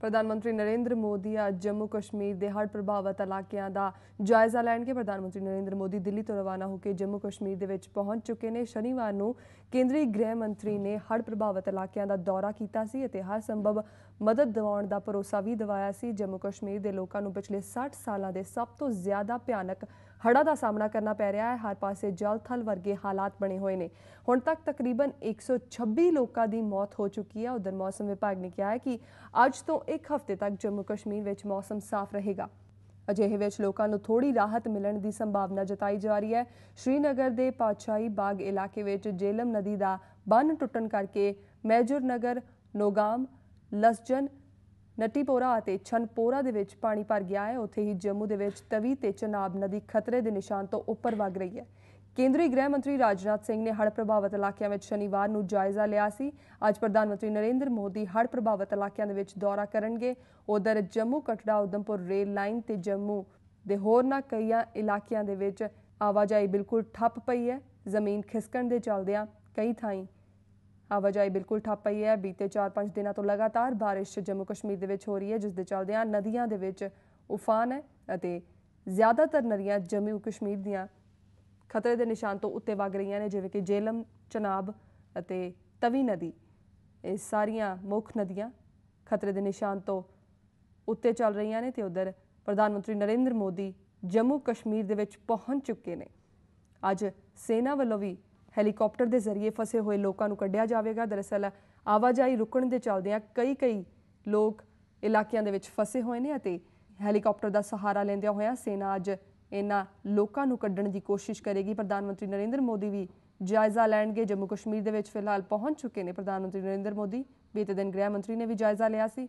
ਪ੍ਰਧਾਨ ਮੰਤਰੀ ਨਰਿੰਦਰ ਮੋਦੀ ਅੱਜ ਜੰਮੂ ਕਸ਼ਮੀਰ ਦੇ ਹੜ੍ਹ ਪ੍ਰਭਾਵਿਤ ਇਲਾਕਿਆਂ ਦਾ ਜਾਇਜ਼ਾ ਲੈਣਗੇ। ਪ੍ਰਧਾਨ ਮੰਤਰੀ ਨਰਿੰਦਰ ਮੋਦੀ ਦਿੱਲੀ ਤੋਂ ਰਵਾਨਾ ਹੋ ਕੇ ਜੰਮੂ ਕਸ਼ਮੀਰ ਦੇ ਵਿੱਚ ਪਹੁੰਚ ਚੁੱਕੇ ਨੇ। ਸ਼ਨੀਵਾਰ ਨੂੰ ਕੇਂਦਰੀ ਗ੍ਰਹਿ ਮੰਤਰੀ ਨੇ ਹੜ੍ਹ ਪ੍ਰਭਾਵਿਤ ਇਲਾਕਿਆਂ ਦਾ ਦੌਰਾ ਕੀਤਾ ਸੀ ਅਤੇ ਹਰ ਸੰਭਵ ਮਦਦ ਦਿਵਾਉਣ ਦਾ ਭਰੋਸਾ ਵੀ ਦਿਵਾਇਆ ਸੀ। ਜੰਮੂ ਕਸ਼ਮੀਰ ਦੇ ਲੋਕਾਂ ਨੂੰ ਪਿਛਲੇ 60 ਸਾਲਾਂ ਦੇ ਸਭ ਤੋਂ ਜ਼ਿਆਦਾ ਭਿਆਨਕ ਹੜ੍ਹਾਂ ਦਾ ਸਾਹਮਣਾ ਕਰਨਾ ਪੈ ਰਿਹਾ ਹੈ। ਹਰ ਪਾਸੇ ਜਲ ਥਲ ਵਰਗੇ ਹਾਲਾਤ ਬਣੇ ਹੋਏ ਨੇ। ਹੁਣ ਤੱਕ ਤਕਰੀਬਨ 126 ਲੋਕਾਂ ਦੀ ਮੌਤ ਹੋ ਚੁੱਕੀ ਹੈ। ਉਧਰ ਮੌਸਮ ਵਿਭਾਗ ਨੇ ਕਿਹਾ ਹੈ ਕਿ ਅੱਜ ਤੋਂ ਇੱਕ ਹਫ਼ਤੇ ਤੱਕ ਜੰਮੂ ਕਸ਼ਮੀਰ ਵਿੱਚ ਮੌਸਮ ਸਾਫ਼ ਰਹੇਗਾ। ਅਜਿਹੇ ਵਿੱਚ ਲੋਕਾਂ ਨੂੰ ਥੋੜੀ ਰਾਹਤ ਮਿਲਣ ਦੀ ਸੰਭਾਵਨਾ ਜਤਾਈ ਜਾ ਰਹੀ ਹੈ। ਸ਼੍ਰੀਨਗਰ ਦੇ ਪਾਤਸ਼ਾਹੀ ਬਾਗ ਇਲਾਕੇ ਵਿੱਚ ਜੇਲਮ ਨਦੀ ਦਾ ਬੰਨ ਟੁੱਟਣ ਕਰਕੇ ਮੈਜਰ ਨਗਰ, ਨੋਗਾਮ, ਲਸਜਨ, ਨਟੀਪੋਰਾ ਅਤੇ ਛਨਪੋਰਾ ਦੇ ਵਿੱਚ ਪਾਣੀ ਭਰ ਗਿਆ ਹੈ। ਉੱਥੇ ਹੀ ਜੰਮੂ ਦੇ ਵਿੱਚ ਤਵੀ ਤੇ ਚਨਾਬ ਨਦੀ ਖਤਰੇ ਦੇ ਨਿਸ਼ਾਨ ਤੋਂ ਉੱਪਰ ਵਗ ਰਹੀ ਹੈ। ਕੇਂਦਰੀ ਗ੍ਰਹਿ ਮੰਤਰੀ ਰਾਜਨਾਥ ਸਿੰਘ ਨੇ ਹੜ੍ਹ ਪ੍ਰਭਾਵਿਤ ਇਲਾਕਿਆਂ ਵਿੱਚ ਸ਼ਨੀਵਾਰ ਨੂੰ ਜਾਇਜ਼ਾ ਲਿਆ ਸੀ। ਅੱਜ ਪ੍ਰਧਾਨ ਮੰਤਰੀ ਨਰਿੰਦਰ ਮੋਦੀ ਹੜ੍ਹ ਪ੍ਰਭਾਵਿਤ ਇਲਾਕਿਆਂ ਦੇ ਵਿੱਚ ਦੌਰਾ ਕਰਨਗੇ। ਉਧਰ ਜੰਮੂ ਕਟੜਾ, ਉਦਮਪੁਰ ਰੇਲ ਲਾਈਨ ਤੇ ਜੰਮੂ ਦੇ ਹੋਰਨਾਂ ਕਈਆਂ ਇਲਾਕਿਆਂ ਦੇ ਵਿੱਚ ਆਵਾਜਾਈ ਬਿਲਕੁਲ ਠੱਪ ਪਈ ਹੈ। ਜ਼ਮੀਨ ਖਿਸਕਣ ਦੇ ਚੱਲਦਿਆਂ ਕਈ ਥਾਈਂ ਆਵਾਜਾਈ ਬਿਲਕੁਲ ਠੱਪ ਪਈ ਹੈ। ਬੀਤੇ 4-5 ਦਿਨਾਂ ਤੋਂ ਲਗਾਤਾਰ ਬਾਰਿਸ਼ ਜੰਮੂ ਕਸ਼ਮੀਰ ਦੇ ਵਿੱਚ ਹੋ ਰਹੀ ਹੈ, ਜਿਸ ਦੇ ਚੱਲਦਿਆਂ ਨਦੀਆਂ ਦੇ ਵਿੱਚ ਉਫਾਨ ਹੈ ਅਤੇ ਜ਼ਿਆਦਾਤਰ ਨਦੀਆਂ ਜੰਮੂ ਕਸ਼ਮੀਰ ਦੀਆਂ ਖਤਰੇ ਦੇ ਨਿਸ਼ਾਨ ਤੋਂ ਉੱਤੇ ਵਗ ਰਹੀਆਂ ਨੇ, ਜਿਵੇਂ ਕਿ ਜੇਲਮ, ਚਨਾਬ ਅਤੇ ਤਵੀ ਨਦੀ। ਇਹ ਸਾਰੀਆਂ ਮੁੱਖ ਨਦੀਆਂ ਖਤਰੇ ਦੇ ਨਿਸ਼ਾਨ ਤੋਂ ਉੱਤੇ ਚੱਲ ਰਹੀਆਂ ਨੇ ਤੇ ਉਧਰ ਪ੍ਰਧਾਨ ਮੰਤਰੀ ਨਰਿੰਦਰ ਮੋਦੀ ਜੰਮੂ ਕਸ਼ਮੀਰ ਦੇ ਵਿੱਚ ਪਹੁੰਚ ਚੁੱਕੇ ਨੇ। ਅੱਜ ਸੈਨਾ ਵੱਲੋਂ ਵੀ ਹੈਲੀਕਾਪਟਰ ਦੇ ਜ਼ਰੀਏ ਫਸੇ ਹੋਏ ਲੋਕਾਂ ਨੂੰ ਕੱਢਿਆ ਜਾਵੇਗਾ। ਦਰਅਸਲ ਆਵਾਜਾਈ ਰੁਕਣ ਦੇ ਚੱਲਦਿਆਂ ਕਈ ਕਈ ਲੋਕ ਇਲਾਕਿਆਂ ਦੇ ਵਿੱਚ ਫਸੇ ਹੋਏ ਨੇ ਅਤੇ ਹੈਲੀਕਾਪਟਰ ਦਾ ਸਹਾਰਾ ਲੈਂਦਿਆਂ ਹੋਇਆਂ ਸੈਨਾ ਅੱਜ ਇਹਨਾਂ ਲੋਕਾਂ ਨੂੰ ਕੱਢਣ ਦੀ ਕੋਸ਼ਿਸ਼ ਕਰੇਗੀ। ਪ੍ਰਧਾਨ ਮੰਤਰੀ ਨਰਿੰਦਰ ਮੋਦੀ ਵੀ ਜਾਇਜ਼ਾ ਲੈਣਗੇ। ਜੰਮੂ ਕਸ਼ਮੀਰ ਦੇ ਵਿੱਚ ਫਿਲਹਾਲ ਪਹੁੰਚ ਚੁੱਕੇ ਨੇ ਪ੍ਰਧਾਨ ਮੰਤਰੀ ਨਰਿੰਦਰ ਮੋਦੀ। ਬੀਤੇ ਦਿਨ ਗ੍ਰਹਿ ਮੰਤਰੀ ਨੇ ਵੀ ਜਾਇਜ਼ਾ ਲਿਆ ਸੀ।